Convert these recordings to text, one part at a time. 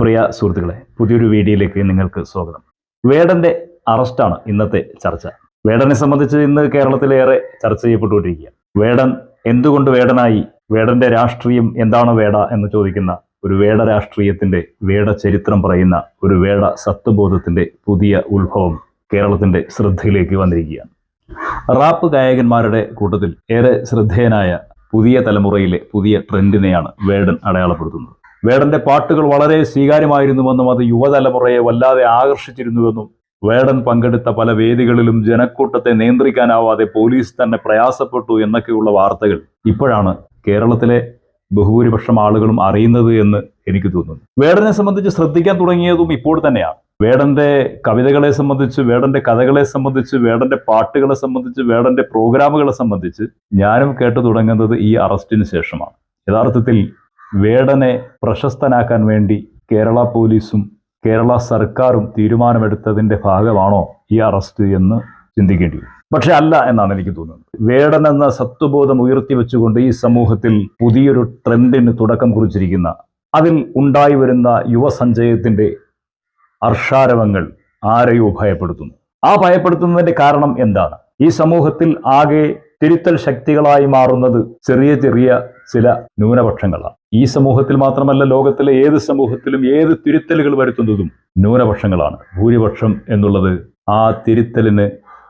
പ്രിയ സുഹൃത്തുക്കളെ പുതിയൊരു വീഡിയോയിലേക്ക് നിങ്ങൾക്ക് സ്വാഗതം. വേടന്റെ അറസ്റ്റാണ് ഇന്നത്തെ ചർച്ച. വേടനെ സംബന്ധിച്ച് ഇന്ന് കേരളത്തിലേറെ ചർച്ച ചെയ്യപ്പെട്ടുകൊണ്ടിരിക്കുക വേടൻ എന്തുകൊണ്ട് വേടനായി? വേടന്റെ രാഷ്ട്രീയം എന്താണ് വേട എന്ന് ചോദിക്കുന്ന ഒരു വേട രാഷ്ട്രീയത്തിന്റെ വേട ചരിത്രം പറയുന്ന ഒരു വേട സത്വബോധത്തിന്റെ പുതിയ ഉത്ഭവം കേരളത്തിന്റെ ശ്രദ്ധയിലേക്ക് വന്നിരിക്കുകയാണ്. റാപ്പ് ഗായകന്മാരുടെ കൂട്ടത്തിൽ ഏറെ ശ്രദ്ധേയനായ പുതിയ തലമുറയിലെ പുതിയ ട്രെൻഡിനെയാണ് വേടൻ അടയാളപ്പെടുത്തുന്നത്. വേടന്റെ പാട്ടുകൾ വളരെ സ്വീകാര്യമായിരുന്നുവെന്നും അത് യുവതലമുറയെ വല്ലാതെ ആകർഷിച്ചിരുന്നുവെന്നും വേടൻ പങ്കെടുത്ത പല വേദികളിലും ജനക്കൂട്ടത്തെ നിയന്ത്രിക്കാനാവാതെ പോലീസ് തന്നെ പ്രയാസപ്പെട്ടു എന്നൊക്കെയുള്ള വാർത്തകൾ ഇപ്പോഴാണ് കേരളത്തിലെ ബഹുഭൂരിപക്ഷം ആളുകളും അറിയുന്നത് എന്ന് എനിക്ക് തോന്നുന്നു. വേടനെ സംബന്ധിച്ച് ശ്രദ്ധിക്കാൻ തുടങ്ങിയതും ഇപ്പോൾ തന്നെയാണ്. വേടന്റെ കവിതകളെ സംബന്ധിച്ച് വേടന്റെ കഥകളെ സംബന്ധിച്ച് വേടന്റെ പാട്ടുകളെ സംബന്ധിച്ച് വേടന്റെ പ്രോഗ്രാമുകളെ സംബന്ധിച്ച് ഞാനും കേട്ടു തുടങ്ങുന്നത് ഈ അറസ്റ്റിന് ശേഷമാണ്. യഥാർത്ഥത്തിൽ വേടനെ പ്രശസ്തനാക്കാൻ വേണ്ടി കേരള പോലീസും കേരള സർക്കാരും തീരുമാനമെടുത്തതിന്റെ ഭാഗമാണോ ഈ അറസ്റ്റ് എന്ന് ചിന്തിക്കേണ്ടി വരും. പക്ഷെ അല്ല എന്നാണ് എനിക്ക് തോന്നുന്നത്. വേടൻ എന്ന സത്വബോധം ഉയർത്തി വെച്ചുകൊണ്ട് ഈ സമൂഹത്തിൽ പുതിയൊരു ട്രെൻഡിന് തുടക്കം കുറിച്ചിരിക്കുന്ന അതിൽ ഉണ്ടായി വരുന്ന യുവസഞ്ചയത്തിന്റെ അർഷാരവങ്ങൾ ആരെയോ ഭയപ്പെടുത്തുന്നു. ആ ഭയപ്പെടുത്തുന്നതിന്റെ കാരണം എന്താണ്? ഈ സമൂഹത്തിൽ ആകെ തിരുത്തൽ ശക്തികളായി മാറുന്നത് ചെറിയ ചെറിയ ചില ന്യൂനപക്ഷങ്ങളാണ്. ഈ സമൂഹത്തിൽ മാത്രമല്ല ലോകത്തിലെ ഏത് സമൂഹത്തിലും ഏത് തിരുത്തലുകൾ വരുത്തുന്നതും ന്യൂനപക്ഷങ്ങളാണ്. ഭൂരിപക്ഷം എന്നുള്ളത് ആ തിരുത്തലിന്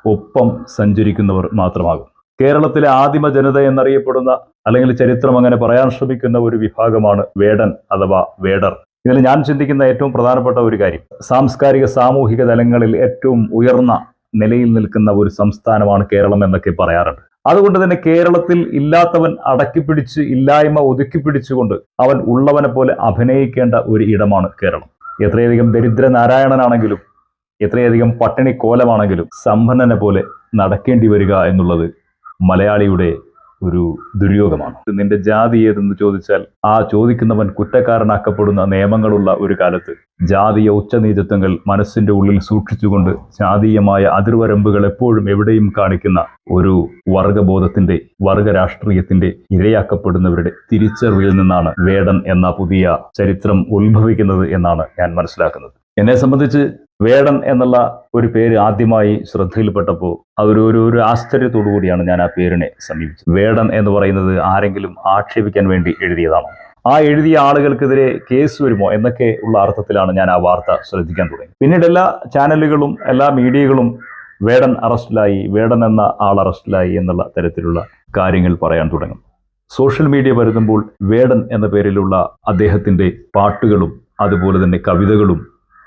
ഒപ്പം സഞ്ചരിക്കുന്നവർ മാത്രമാകും. കേരളത്തിലെ ആദിമ ജനത എന്നറിയപ്പെടുന്ന അല്ലെങ്കിൽ ചരിത്രം അങ്ങനെ പറയാൻ ശ്രമിക്കുന്ന ഒരു വിഭാഗമാണ് വേടൻ അഥവാ വേടർ. ഇതിൽ ഞാൻ ചിന്തിക്കുന്ന ഏറ്റവും പ്രധാനപ്പെട്ട ഒരു കാര്യം സാംസ്കാരിക സാമൂഹിക തലങ്ങളിൽ ഏറ്റവും ഉയർന്ന നിലയിൽ നിൽക്കുന്ന ഒരു സംസ്ഥാനമാണ് കേരളം എന്നൊക്കെ പറയാറുണ്ട്. അതുകൊണ്ട് തന്നെ കേരളത്തിൽ ഇല്ലാത്തവൻ അടക്കിപ്പിടിച്ച് ഇല്ലായ്മ ഒതുക്കിപ്പിടിച്ചുകൊണ്ട് അവൻ ഉള്ളവനെ പോലെ അഭിനയിക്കേണ്ട ഒരു ഇടമാണ് കേരളം. എത്രയധികം ദരിദ്ര നാരായണനാണെങ്കിലും എത്രയധികം പട്ടിണി കോലമാണെങ്കിലും സമ്പന്നനെ പോലെ നടക്കേണ്ടി വരിക എന്നുള്ളത് മലയാളിയുടെ ഒരു ദുര്യോഗമാണ്. നിന്റെ ജാതി ഏതെന്ന് ചോദിച്ചാൽ ആ ചോദിക്കുന്നവൻ കുറ്റക്കാരനാക്കപ്പെടുന്ന നിയമങ്ങളുള്ള ഒരു കാലത്ത് ജാതീയ ഉച്ചനീചത്വങ്ങൾ മനസ്സിന്റെ ഉള്ളിൽ സൂക്ഷിച്ചുകൊണ്ട് ജാതീയമായ അതിർവരമ്പുകൾ എപ്പോഴും എവിടെയും കാണിക്കുന്ന ഒരു വർഗബോധത്തിന്റെ വർഗരാഷ്ട്രീയത്തിന്റെ ഇരയാക്കപ്പെടുന്നവരുടെ തിരിച്ചറിവിൽ നിന്നാണ് വേടൻ എന്ന പുതിയ ചരിത്രം ഉത്ഭവിക്കുന്നത് എന്നാണ് ഞാൻ മനസ്സിലാക്കുന്നത്. എന്നെ സംബന്ധിച്ച് വേടൻ എന്നുള്ള ഒരു പേര് ആദ്യമായി ശ്രദ്ധയിൽപ്പെട്ടപ്പോൾ അതൊരു ഒരു ഒരു ആശ്ചര്യത്തോടു കൂടിയാണ് ഞാൻ ആ പേരിനെ സമീപിച്ചത്. വേടൻ എന്ന് പറയുന്നത് ആരെങ്കിലും ആക്ഷേപിക്കാൻ വേണ്ടി എഴുതിയതാണ്? ആ എഴുതിയ ആളുകൾക്കെതിരെ കേസ് വരുമോ എന്നൊക്കെ ഉള്ള അർത്ഥത്തിലാണ് ഞാൻ ആ വാർത്ത ശ്രദ്ധിക്കാൻ തുടങ്ങി പിന്നീട് എല്ലാ ചാനലുകളും എല്ലാ മീഡിയകളും വേടൻ അറസ്റ്റിലായി വേടൻ എന്ന ആൾ അറസ്റ്റിലായി എന്നുള്ള തരത്തിലുള്ള കാര്യങ്ങൾ പറയാൻ തുടങ്ങും സോഷ്യൽ മീഡിയ വരുത്തുമ്പോൾ വേടൻ എന്ന പേരിലുള്ള അദ്ദേഹത്തിന്റെ പാട്ടുകളും അതുപോലെ തന്നെ കവിതകളും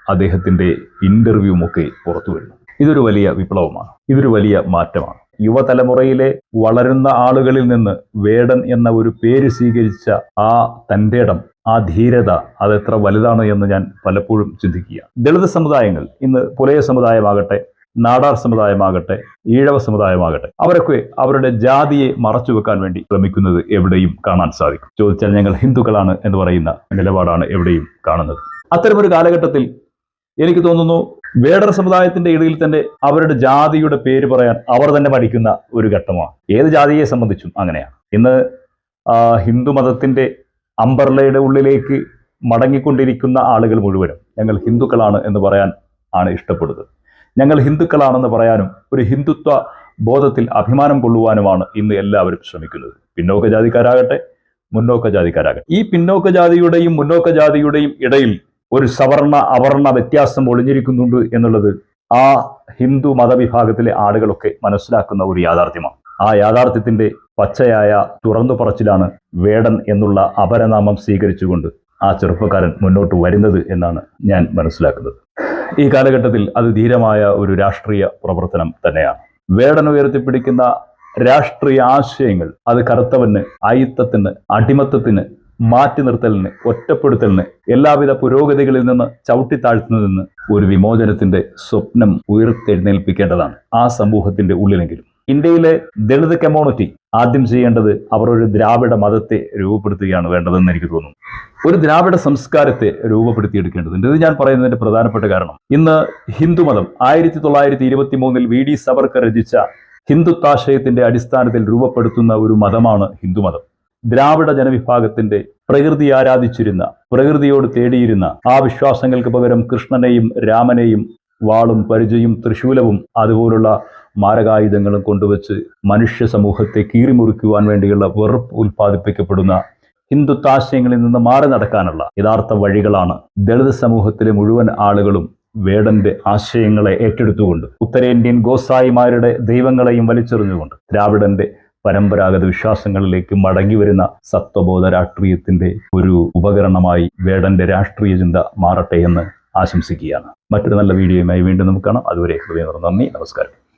അദ്ദേഹത്തിന്റെ ഇന്റർവ്യൂമൊക്കെ പുറത്തു വരുന്നു. ഇതൊരു വലിയ വിപ്ലവമാണ്. ഇതൊരു വലിയ മാറ്റമാണ്. യുവതലമുറയിലെ വളരുന്ന ആളുകളിൽ നിന്ന് വേടൻ എന്ന ഒരു പേര് സ്വീകരിച്ച ആ തന്റെ ഇടം ആ ധീരത അതെത്ര വലുതാണ് എന്ന് ഞാൻ പലപ്പോഴും ചിന്തിക്കുക ദളിത് സമുദായങ്ങൾ ഇന്ന് പുലയ സമുദായമാകട്ടെ നാടാർ സമുദായമാകട്ടെ ഈഴവ സമുദായമാകട്ടെ അവരൊക്കെ അവരുടെ ജാതിയെ മറച്ചു വെക്കാൻ വേണ്ടി ശ്രമിക്കുന്നത് എവിടെയും കാണാൻ സാധിക്കും. ചോദിച്ചാൽ ഞങ്ങൾ ഹിന്ദുക്കളാണ് എന്ന് പറയുന്ന നിലപാടാണ് എവിടെയും കാണുന്നത്. അത്തരമൊരു കാലഘട്ടത്തിൽ എനിക്ക് തോന്നുന്നു വേടർ സമുദായത്തിന്റെ ഇടയിൽ തന്നെ അവരുടെ ജാതിയുടെ പേര് പറയാൻ അവർ തന്നെ പഠിക്കുന്ന ഒരു ഘട്ടമാണ്. ഏത് ജാതിയെ സംബന്ധിച്ചും അങ്ങനെയാണ്. ഇന്ന് ഹിന്ദു മതത്തിന്റെ അമ്പർലയുടെ ഉള്ളിലേക്ക് മടങ്ങിക്കൊണ്ടിരിക്കുന്ന ആളുകൾ മുഴുവനും ഞങ്ങൾ ഹിന്ദുക്കളാണ് എന്ന് പറയാൻ ആണ് ഇഷ്ടപ്പെടുന്നത്. ഞങ്ങൾ ഹിന്ദുക്കളാണെന്ന് പറയാനും ഒരു ഹിന്ദുത്വ ബോധത്തിൽ അഭിമാനം കൊള്ളുവാനുമാണ് ഇന്ന് എല്ലാവരും ശ്രമിക്കുന്നത്. പിന്നോക്ക ജാതിക്കാരാകട്ടെ മുന്നോക്ക ജാതിക്കാരാകട്ടെ. ഈ പിന്നോക്ക ജാതിയുടെയും മുന്നോക്ക ജാതിയുടെയും ഇടയിൽ ഒരു സവർണ അവർണ വ്യത്യാസം ഒളിഞ്ഞിരിക്കുന്നുണ്ട് എന്നുള്ളത് ആ ഹിന്ദു മതവിഭാഗത്തിലെ ആളുകളൊക്കെ മനസ്സിലാക്കുന്ന ഒരു യാഥാർത്ഥ്യമാണ്. ആ യാഥാർത്ഥ്യത്തിന്റെ പച്ചയായ തുറന്നു പറച്ചിലാണ് വേടൻ എന്നുള്ള അപരനാമം സ്വീകരിച്ചുകൊണ്ട് ആ ചെറുപ്പക്കാരൻ മുന്നോട്ട് വരുന്നത് എന്നാണ് ഞാൻ മനസ്സിലാക്കുന്നത്. ഈ കാലഘട്ടത്തിൽ അത് ധീരമായ ഒരു രാഷ്ട്രീയ പ്രവർത്തനം തന്നെയാണ്. വേടൻ ഉയർത്തിപ്പിടിക്കുന്ന രാഷ്ട്രീയ ആശയങ്ങൾ അത് കറുത്തവന് അയിത്തത്തിന് അടിമത്തത്തിന് മാറ്റി നിർത്തലിന് ഒറ്റപ്പെടുത്തലിന് എല്ലാവിധ പുരോഗതികളിൽ നിന്ന് ചവിട്ടിത്താഴ്ത്തുന്നതിന് ഒരു വിമോചനത്തിന്റെ സ്വപ്നം ഉയർത്തെഴുന്നേൽപ്പിക്കേണ്ടതാണ് ആ സമൂഹത്തിന്റെ ഉള്ളിലെങ്കിലും. ഇന്ത്യയിലെ ദളിത് കമ്മ്യൂണിറ്റി ആദ്യം ചെയ്യേണ്ടത് അവർ ഒരു ദ്രാവിഡ മതത്തെ രൂപപ്പെടുത്തുകയാണ് വേണ്ടതെന്ന് എനിക്ക് തോന്നുന്നു. ഒരു ദ്രാവിഡ സംസ്കാരത്തെ രൂപപ്പെടുത്തിയെടുക്കേണ്ടതുണ്ട്. ഇത് ഞാൻ പറയുന്നതിന്റെ പ്രധാനപ്പെട്ട കാരണം. ഇന്ന് ഹിന്ദുമതം ആയിരത്തി തൊള്ളായിരത്തി ഇരുപത്തി മൂന്നിൽ വി ഡി സവർക്കർ രചിച്ച ഹിന്ദുത്വാശയത്തിന്റെ അടിസ്ഥാനത്തിൽ രൂപപ്പെടുത്തുന്ന ഒരു മതമാണ് ഹിന്ദുമതം ദ്രാവിഡ ജനവിഭാഗത്തിന്റെ പ്രകൃതി ആരാധിച്ചിരുന്ന പ്രകൃതിയോട് തേടിയിരുന്ന ആ വിശ്വാസങ്ങൾക്ക് പകരം കൃഷ്ണനെയും രാമനെയും വാളും പരിചയും തൃശൂലവും അതുപോലുള്ള മാരകായുധങ്ങളും കൊണ്ടുവച്ച് മനുഷ്യ സമൂഹത്തെ കീറിമുറിക്കുവാൻ വേണ്ടിയുള്ള വെറുപ്പ് ഉൽപ്പാദിപ്പിക്കപ്പെടുന്ന ഹിന്ദുത്വാശയങ്ങളിൽ നിന്ന് മാറി നടക്കാനുള്ള യഥാർത്ഥ വഴികളാണ് ദളിത് സമൂഹത്തിലെ മുഴുവൻ ആളുകളും വേടന്റെ ആശയങ്ങളെ ഏറ്റെടുത്തുകൊണ്ട് ഉത്തരേന്ത്യൻ ഗോസായിമാരുടെ ദൈവങ്ങളെയും വലിച്ചെറിഞ്ഞുകൊണ്ട് ദ്രാവിഡന്റെ പരമ്പരാഗത വിശ്വാസങ്ങളിലേക്ക് മടങ്ങി വരുന്ന സത്വബോധ രാഷ്ട്രീയത്തിന്റെ ഒരു ഉപകരണമായി വേടന്റെ രാഷ്ട്രീയ ചിന്ത മാറട്ടെ എന്ന് ആശംസിക്കുകയാണ്. മറ്റൊരു നല്ല വീഡിയോയുമായി വീണ്ടും നമുക്ക് കാണാം. അതുവരെ ഹൃദയം നന്ദി. നമസ്കാരം.